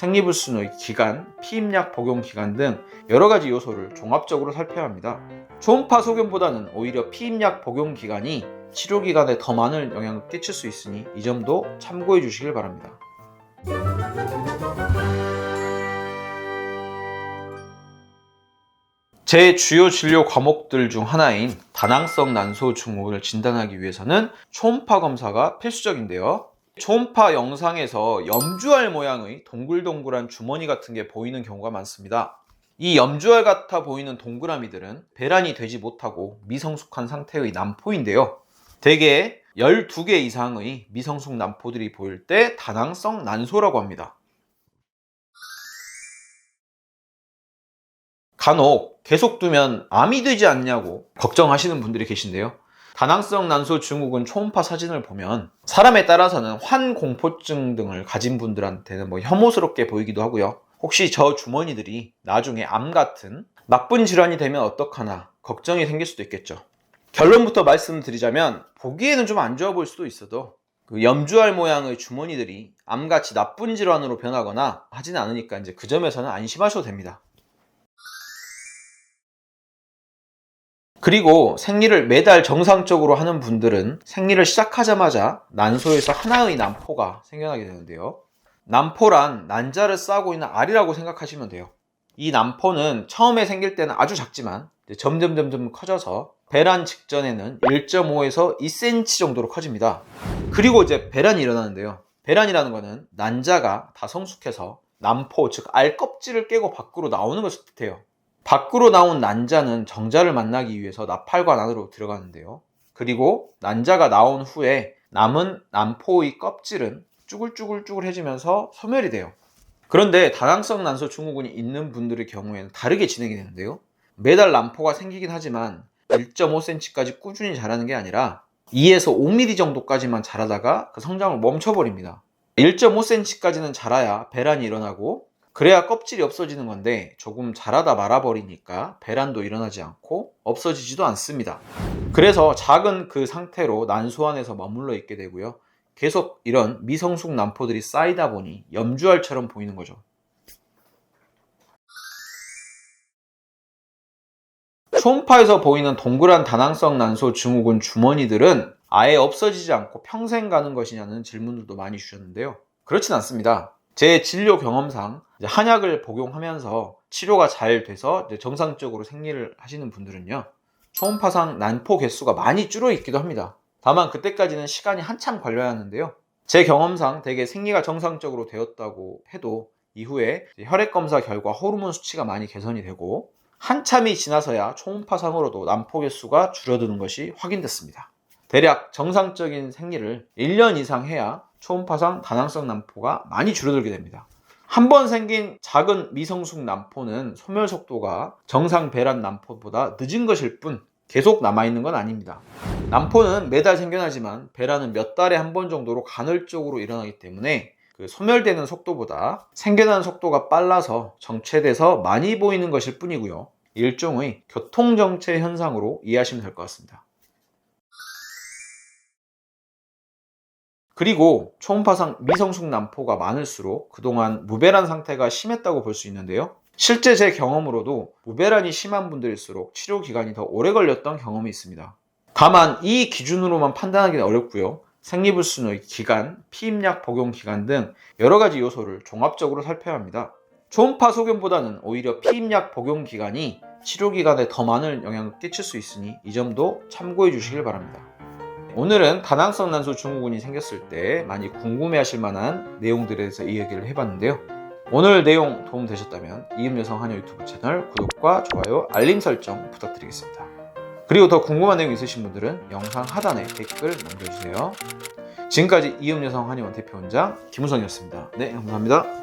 생리불순의 기간, 피임약 복용 기간 등 여러 가지 요소를 종합적으로 살펴야 합니다. 초음파 소견보다는 오히려 피임약 복용 기간이 치료 기간에 더 많은 영향을 끼칠 수 있으니 이 점도 참고해 주시길 바랍니다. 제 주요 진료 과목들 중 하나인 다낭성 난소 증후군을 진단하기 위해서는 초음파 검사가 필수적인데요. 초음파 영상에서 염주알 모양의 동글동글한 주머니 같은 게 보이는 경우가 많습니다. 이 염주알 같아 보이는 동그라미들은 배란이 되지 못하고 미성숙한 상태의 난포인데요. 대개 12개 이상의 미성숙 난포들이 보일 때 다낭성 난소라고 합니다. 간혹 계속 두면 암이 되지 않냐고 걱정하시는 분들이 계신데요. 다낭성 난소 증후군 초음파 사진을 보면 사람에 따라서는 환공포증 등을 가진 분들한테는 뭐 혐오스럽게 보이기도 하고요. 혹시 저 주머니들이 나중에 암 같은 나쁜 질환이 되면 어떡하나 걱정이 생길 수도 있겠죠. 결론부터 말씀드리자면 보기에는 좀 안 좋아 보일 수도 있어도 그 염주알 모양의 주머니들이 암같이 나쁜 질환으로 변하거나 하지는 않으니까 이제 그 점에서는 안심하셔도 됩니다. 그리고 생리를 매달 정상적으로 하는 분들은 생리를 시작하자마자 난소에서 하나의 난포가 생겨나게 되는데요. 난포란 난자를 싸고 있는 알이라고 생각하시면 돼요. 이 난포는 처음에 생길 때는 아주 작지만 점점 점점 커져서 배란 직전에는 1.5에서 2cm 정도로 커집니다. 그리고 이제 배란이 일어나는데요. 배란이라는 것은 난자가 다 성숙해서 난포, 즉 알 껍질을 깨고 밖으로 나오는 것을 뜻해요. 밖으로 나온 난자는 정자를 만나기 위해서 나팔관 안으로 들어가는데요. 그리고 난자가 나온 후에 남은 난포의 껍질은 쭈글쭈글쭈글해지면서 소멸이 돼요. 그런데 다낭성 난소 증후군이 있는 분들의 경우에는 다르게 진행이 되는데요. 매달 난포가 생기긴 하지만 1.5cm까지 꾸준히 자라는 게 아니라 2에서 5mm 정도까지만 자라다가 그 성장을 멈춰버립니다. 1.5cm까지는 자라야 배란이 일어나고 그래야 껍질이 없어지는 건데 조금 자라다 말아버리니까 배란도 일어나지 않고 없어지지도 않습니다. 그래서 작은 그 상태로 난소 안에서 머물러 있게 되고요. 계속 이런 미성숙 난포들이 쌓이다 보니 염주알처럼 보이는 거죠. 초음파에서 보이는 동그란 다낭성 난소 증후군 주머니들은 아예 없어지지 않고 평생 가는 것이냐는 질문들도 많이 주셨는데요. 그렇진 않습니다. 제 진료 경험상 한약을 복용하면서 치료가 잘 돼서 정상적으로 생리를 하시는 분들은요. 초음파상 난포 개수가 많이 줄어 있기도 합니다. 다만 그때까지는 시간이 한참 걸려야 하는데요. 제 경험상 대개 생리가 정상적으로 되었다고 해도 이후에 혈액 검사 결과 호르몬 수치가 많이 개선이 되고 한참이 지나서야 초음파상으로도 난포 개수가 줄어드는 것이 확인됐습니다. 대략 정상적인 생리를 1년 이상 해야 초음파상 다낭성 난포가 많이 줄어들게 됩니다. 한 번 생긴 작은 미성숙 난포는 소멸 속도가 정상 배란 난포보다 늦은 것일 뿐 계속 남아있는 건 아닙니다. 난포는 매달 생겨나지만 배란은 몇 달에 한 번 정도로 간헐적으로 일어나기 때문에 그 소멸되는 속도보다 생겨나는 속도가 빨라서 정체돼서 많이 보이는 것일 뿐이고요. 일종의 교통정체 현상으로 이해하시면 될 것 같습니다. 그리고 초음파상 미성숙 난포가 많을수록 그동안 무배란 상태가 심했다고 볼 수 있는데요. 실제 제 경험으로도 무배란이 심한 분들일수록 치료 기간이 더 오래 걸렸던 경험이 있습니다. 다만 이 기준으로만 판단하기는 어렵고요. 생리불순의 기간, 피임약 복용 기간 등 여러 가지 요소를 종합적으로 살펴야 합니다. 초음파 소견보다는 오히려 피임약 복용 기간이 치료 기간에 더 많은 영향을 끼칠 수 있으니 이 점도 참고해 주시길 바랍니다. 오늘은 다낭성 난소 증후군이 생겼을 때 많이 궁금해하실 만한 내용들에 대해서 이야기를 해봤는데요. 오늘 내용 도움되셨다면 이음여성 한여 유튜브 채널 구독과 좋아요, 알림 설정 부탁드리겠습니다. 그리고 더 궁금한 내용 있으신 분들은 영상 하단에 댓글 남겨주세요. 지금까지 이음여성 한의원 대표 원장 김우성이었습니다. 네, 감사합니다.